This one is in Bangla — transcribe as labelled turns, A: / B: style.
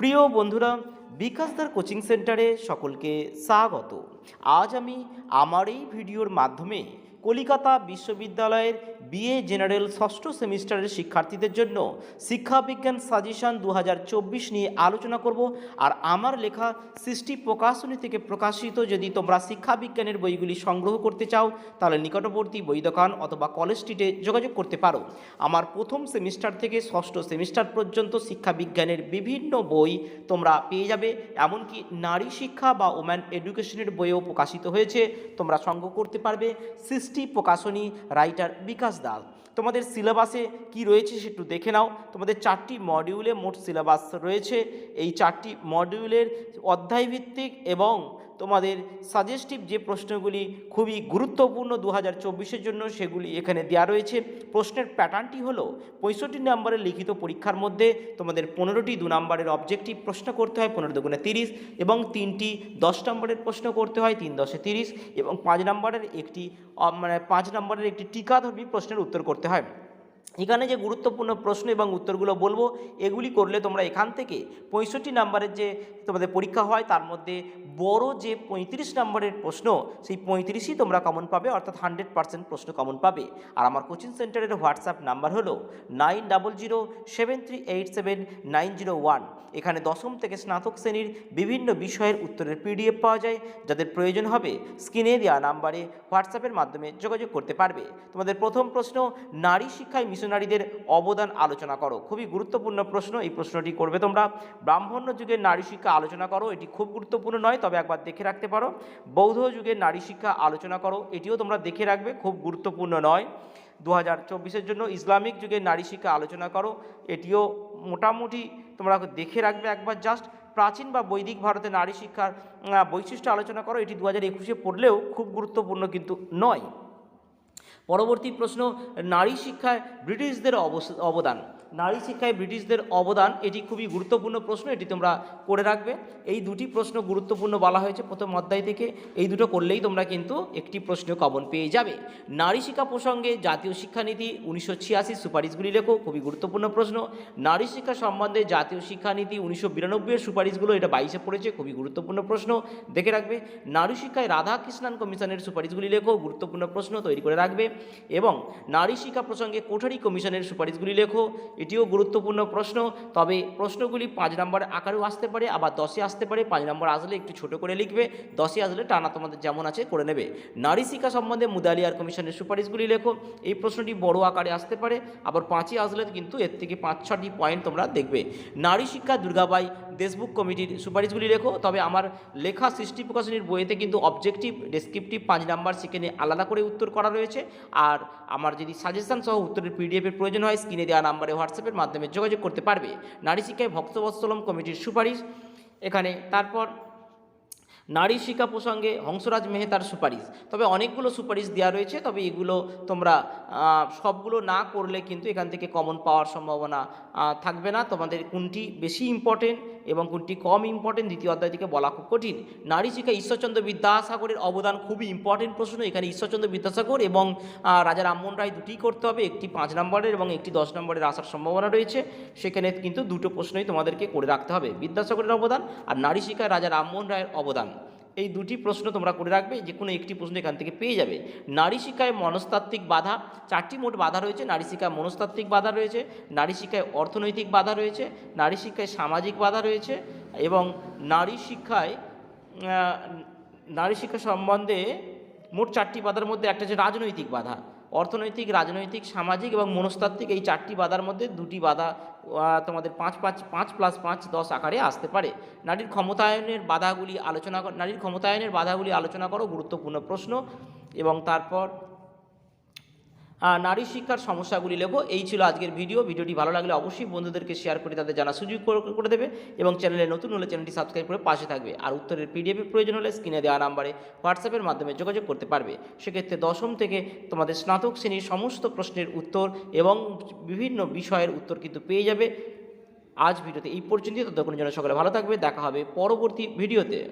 A: প্রিয় বন্ধুরা বিকাশদার কোচিং সেন্টারে সকলকে স্বাগত। আজ আমি আমার এই ভিডিওর মাধ্যমে কলিকাতা বিশ্ববিদ্যালয়ের বিএ জেনারেল ষষ্ঠ সেমিস্টারের শিক্ষার্থীদের জন্য শিক্ষাবিজ্ঞান সাজেশন দু হাজার চব্বিশ নিয়ে আলোচনা করব। আর আমার লেখা সৃষ্টি প্রকাশনী থেকে প্রকাশিত যদি তোমরা শিক্ষাবিজ্ঞানের বইগুলি সংগ্রহ করতে চাও, তাহলে নিকটবর্তী বই দোকান অথবা কলেজ স্ট্রিটে যোগাযোগ করতে পারো। আমার প্রথম সেমিস্টার থেকে ষষ্ঠ সেমিস্টার পর্যন্ত শিক্ষাবিজ্ঞানের বিভিন্ন বই তোমরা পেয়ে যাবে। এমনকি নারী শিক্ষা বা ওম্যান এডুকেশনের বইও প্রকাশিত হয়েছে। তোমরা সংগ্রহ করতে পারবে। সৃষ্টি প্রকাশনী রাইটার বিকাশ দাস। তোমাদের সিলেবাসে কি রয়েছে সেটু দেখে নাও। তোমাদের চারটি মডিউলে মোট সিলেবাস রয়েছে। এই চারটি মডিউলের অধ্যায়ভিত্তিক এবং তোমাদের সাজেস্টিভ যে প্রশ্নগুলি খুবই গুরুত্বপূর্ণ দু হাজার জন্য সেগুলি এখানে দেওয়া রয়েছে। প্রশ্নের প্যাটার্নটি হলো, পঁয়ষট্টি নম্বরের লিখিত পরীক্ষার মধ্যে তোমাদের পনেরোটি দু নম্বরের অবজেক্টিভ প্রশ্ন করতে হয় পনেরো দুগুণে তিরিশ এবং তিনটি দশ নম্বরের প্রশ্ন করতে হয় তিন দশে তিরিশ এবং পাঁচ নম্বরের একটি মানে পাঁচ নম্বরের একটি টিকাধর্মী প্রশ্নের উত্তর করতে হয়। এখানে যে গুরুত্বপূর্ণ প্রশ্ন এবং উত্তরগুলো বলব, এগুলি করলে তোমরা এখান থেকে পঁয়ষট্টি নাম্বারের যে তোমাদের পরীক্ষা হয়, তার মধ্যে বড় যে পঁয়ত্রিশ নম্বরের প্রশ্ন, সেই পঁয়ত্রিশই তোমরা কমন পাবে, অর্থাৎ হান্ড্রেড পার্সেন্ট প্রশ্ন কমন পাবে। আর আমার কোচিং সেন্টারের হোয়াটসঅ্যাপ নাম্বার হলো nine double zero seven three eight seven nine zero one এখানে দশম থেকে স্নাতক শ্রেণির বিভিন্ন বিষয়ের উত্তরের পিডিএফ পাওয়া যায়, যাদের প্রয়োজন হবে স্ক্রিনে দেওয়া নাম্বারে হোয়াটসঅ্যাপের মাধ্যমে যোগাযোগ করতে পারবে। তোমাদের প্রথম প্রশ্ন, নারী শিক্ষায় মিশনারিদের অবদান আলোচনা করো। খুবই গুরুত্বপূর্ণ প্রশ্ন, এই প্রশ্নটি করবে তোমরা। ব্রাহ্মণ্য যুগের নারী শিক্ষা আলোচনা করো, এটি খুব গুরুত্বপূর্ণ নয়, তবে একবার দেখে রাখতে পারো। বৌদ্ধ যুগের নারী শিক্ষা আলোচনা করো, এটিও তোমরা দেখে রাখবে, খুব গুরুত্বপূর্ণ নয়। দু হাজার জন্য ইসলামিক যুগের নারী শিক্ষা আলোচনা করো, এটিও মোটামুটি তোমরা দেখে রাখবে একবার জাস্ট। প্রাচীন বা বৈদিক ভারতে নারী শিক্ষার বৈশিষ্ট্য আলোচনা করো, এটি দু হাজার একুশে পড়লেও খুব গুরুত্বপূর্ণ কিন্তু নয়। পরবর্তী প্রশ্ন নারী শিক্ষায় ব্রিটিশদের অবদান। নারী শিক্ষায় ব্রিটিশদের অবদান, এটি খুবই গুরুত্বপূর্ণ প্রশ্ন, এটি তোমরা করে রাখবে। এই দুটি প্রশ্ন গুরুত্বপূর্ণ বলা হয়েছে প্রথম অধ্যায় থেকে। এই দুটো করলেই তোমরা কিন্তু একটি প্রশ্ন কমন পেয়ে যাবে। নারী শিক্ষা প্রসঙ্গে জাতীয় শিক্ষানীতি উনিশশো ছিয়াশি সুপারিশগুলি লেখো, খুবই গুরুত্বপূর্ণ প্রশ্ন। নারী শিক্ষা সম্বন্ধে জাতীয় শিক্ষানীতি উনিশশো বিরানব্বইয়ের সুপারিশগুলো এটা বাইশে পড়েছে, খুবই গুরুত্বপূর্ণ প্রশ্ন। দেখে রাখবে, নারী শিক্ষায় রাধা কৃষ্ণান কমিশনের সুপারিশগুলি লেখো, গুরুত্বপূর্ণ প্রশ্ন তৈরি করে রাখবে। এবং নারী শিক্ষা প্রসঙ্গে কোঠারি কমিশনের সুপারিশগুলি লেখো এটিও গুরুত্বপূর্ণ প্রশ্ন। তবে প্রশ্নগুলি পাঁচ নম্বর আকারেও আসতে পারে, আবার দশে আসতে পারে। পাঁচ নম্বর আসলে একটু ছোট করে লিখবে। দশে আসলে টানা তোমাদের যেমন আছে করে নেবে। নারী শিক্ষা সম্বন্ধে মুদালিয়ার কমিশনের সুপারিশগুলি লেখো। এই প্রশ্নটি বড় আকারে আসতে পারে, আবার পাঁচই আসলে কিন্তু এর থেকে পাঁচ ছটি পয়েন্ট তোমরা দেখবে। নারী শিক্ষা দুর্গাবাই দেশবুক কমিটির সুপারিশগুলি লেখো, তবে আমার লেখা সৃষ্টি প্রকাশনীর বইয়েতে কিন্তু অবজেক্টিভ ডেসক্রিপটিভ পাঁচ নাম্বার সেখানে আলাদা করে উত্তর করা রয়েছে। আর আমার যদি সাজেশন সহ উত্তরের পিডিএফের প্রয়োজন হয় স্ক্রিনে দেওয়া নাম্বারে হোয়াটসঅ্যাপের মাধ্যমে যোগাযোগ করতে পারবে। নারী শিক্ষায় ভক্তবৎসলম কমিটির সুপারিশ। এখানে তারপর নারী শিক্ষা প্রসঙ্গে হংসরাজ মেহতার সুপারিশ। তবে অনেকগুলো সুপারিশ দেওয়া রয়েছে, তবে এগুলো তোমরা সবগুলো না করলে কিন্তু এখান থেকে কমন পাওয়ার সম্ভাবনা থাকবে না। তোমাদের কোনটি বেশি ইম্পর্টেন্ট এবং কোনটি কম ইম্পর্টেন্ট দ্বিতীয় অধ্যায় থেকে বলা খুব কঠিন। নারী শিক্ষা ঈশ্বরচন্দ্র বিদ্যাসাগরের অবদান খুবই ইম্পর্টেন্ট প্রশ্ন। এখানে ঈশ্বরচন্দ্র বিদ্যাসাগর এবং রাজা রামমোহন রায় দুটিই করতে হবে, একটি পাঁচ নম্বরের এবং একটি দশ নম্বরের আসার সম্ভাবনা রয়েছে। সেখানে কিন্তু দুটো প্রশ্নই তোমাদেরকে করে রাখতে হবে। বিদ্যাসাগরের অবদান আর নারী শিক্ষায় রাজা রামমোহন রায়ের অবদান। এই দুটি প্রশ্ন তোমরা করে রাখবে, যে কোনো একটি প্রশ্ন এখান থেকে পেয়ে যাবে। নারী শিক্ষায় মনস্তাত্ত্বিক বাধা, চারটি মোট বাধা রয়েছে। নারী শিক্ষায় মনস্তাত্ত্বিক বাধা রয়েছে, নারী শিক্ষায় অর্থনৈতিক বাধা রয়েছে, নারী শিক্ষায় সামাজিক বাধা রয়েছে এবং নারী শিক্ষায় নারী শিক্ষা সম্বন্ধে মোট চারটি বাধার মধ্যে একটা হচ্ছে রাজনৈতিক বাধা। অর্থনৈতিক, রাজনৈতিক, সামাজিক এবং মনস্তাত্ত্বিক এই চারটি বাধার মধ্যে দুটি বাধা তোমাদের পাঁচ পাঁচ পাঁচ প্লাস পাঁচ, দশ আকারে আসতে পারে। নারীর ক্ষমতায়নের বাধাগুলি আলোচনা নারীর ক্ষমতায়নের বাধাগুলি আলোচনা করো, গুরুত্বপূর্ণ প্রশ্ন। এবং তারপর নারী শিক্ষার সমস্যাগুলি লেখো এই ছিল আজকের ভিডিও। ভিডিওটি ভালো লাগলে অবশ্যই বন্ধুদেরকে শেয়ার করে তাদের জানা সুযোগ করে- দেবে এবং চ্যানেলে নতুন হলে চ্যানেলটি সাবস্ক্রাইব করে পাশে থাকবে। আর উত্তরের পিডিএফের প্রয়োজন হলে স্ক্রিনে দেওয়া নাম্বারে হোয়াটসঅ্যাপের মাধ্যমে যোগাযোগ করতে পারবে। সেক্ষেত্রে দশম থেকে তোমাদের স্নাতক শ্রেণির সমস্ত প্রশ্নের উত্তর এবং বিভিন্ন বিষয়ের উত্তর কিন্তু পেয়ে যাবে। আজ ভিডিওতে এই পর্যন্তই। ততক্ষণ জন্য সকলে ভালো থাকবে। দেখা হবে পরবর্তী ভিডিওতে।